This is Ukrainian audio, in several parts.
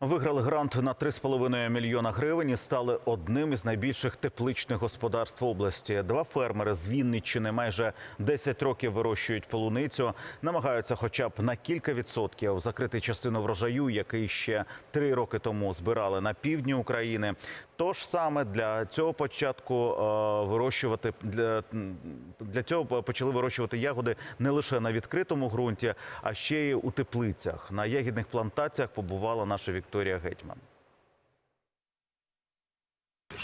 Виграли грант на 3,5 мільйона гривень і стали одним із найбільших тепличних господарств області. Два фермери з Вінниччини майже 10 років вирощують полуницю. Намагаються хоча б на кілька відсотків закрити частину врожаю, який ще три роки тому збирали на півдні України. Тож саме для цього початку е, вирощувати для, для цього почали вирощувати ягоди не лише на відкритому ґрунті, а ще й у теплицях. На ягідних плантаціях побувала наша Вікторія Гетьман.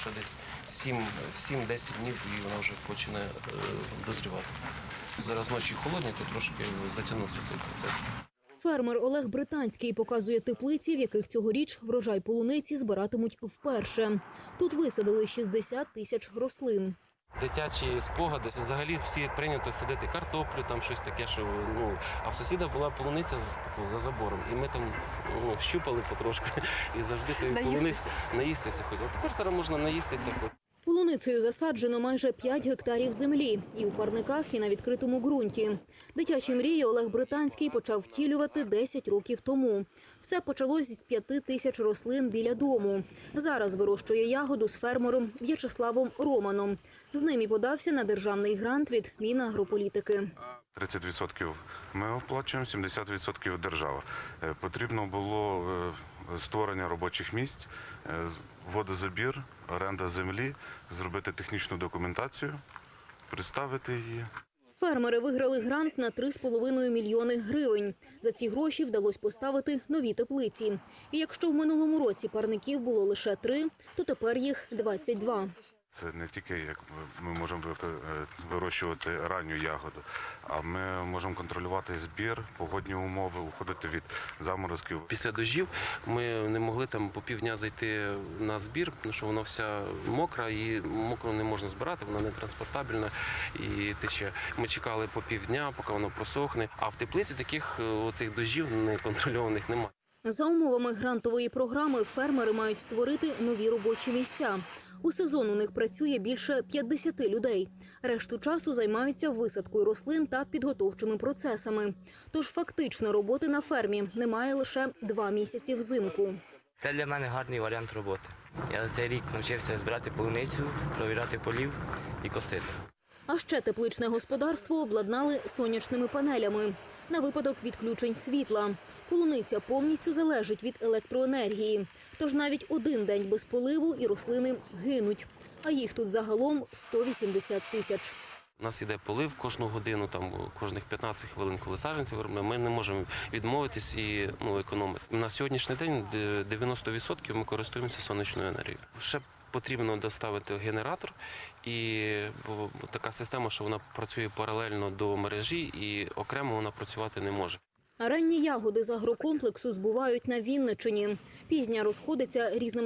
що десь 7 7-10 днів і вона вже починає е, дозрівати. Зараз ночі холодні, то трошки затягнувся цей процес. Фермер Олег Британський показує теплиці, в яких цьогоріч врожай полуниці збиратимуть вперше. Тут висадили 60 тисяч рослин. Дитячі спогади. Взагалі всі прийнято садити картоплю, там щось таке, що ну а в сусіда була полуниця з таку за забором. І ми там ну, щупали потрошку і завжди тобі полуниць наїстися Хоч а Тепер зараз можна наїстися. Полуницею засаджено майже 5 гектарів землі і у парниках, і на відкритому ґрунті. Дитячі мрії Олег Британський почав втілювати 10 років тому. Все почалось з 5 тисяч рослин біля дому. Зараз вирощує ягоду з фермером В'ячеславом Романом. З ним і подався на державний грант від Мінагрополітики. 30% ми оплачуємо, 70% держава. Е, Потрібно було е, створення робочих місць, е, водозабір, оренда землі, зробити технічну документацію, представити її. Фермери виграли грант на 3,5 мільйони гривень. За ці гроші вдалося поставити нові теплиці. І якщо в минулому році парників було лише три, то тепер їх 22. Це не тільки як ми можемо е, вирощувати ранню ягоду, а ми можемо контролювати збір, погодні умови, уходити від заморозків. Після дождів ми не могли там по півдня зайти на збір, тому що вона вся мокра і мокро не можна збирати, вона не транспортабельна і тече. Ми чекали по півдня, поки воно просохне. А в теплиці таких е, оцих дождів неконтрольованих немає. За умовами грантової програми фермери мають створити нові робочі місця. У сезон у них працює більше 50 людей. Решту часу займаються висадкою рослин та підготовчими процесами. Тож фактично роботи на фермі немає лише два місяці взимку. Це для мене гарний варіант роботи. Я за цей рік навчився збирати полуницю, провіряти полів і косити. А ще тепличне господарство обладнали сонячними панелями на випадок відключень світла. Полуниця повністю залежить від електроенергії. Тож навіть один день без поливу і рослини гинуть. А їх тут загалом 180 тисяч. У нас іде полив кожну годину, там кожних 15 хвилин, коли саджанці виробляємо. Ми не можемо відмовитись і ну, економити. На сьогоднішній день де 90% ми користуємося сонячною енергією. Ще потрібно доставити генератор, і така система, що вона працює паралельно до мережі, і окремо вона працювати не може. Ранні ягоди з агрокомплексу збувають на Вінничині. Пізня розходиться різними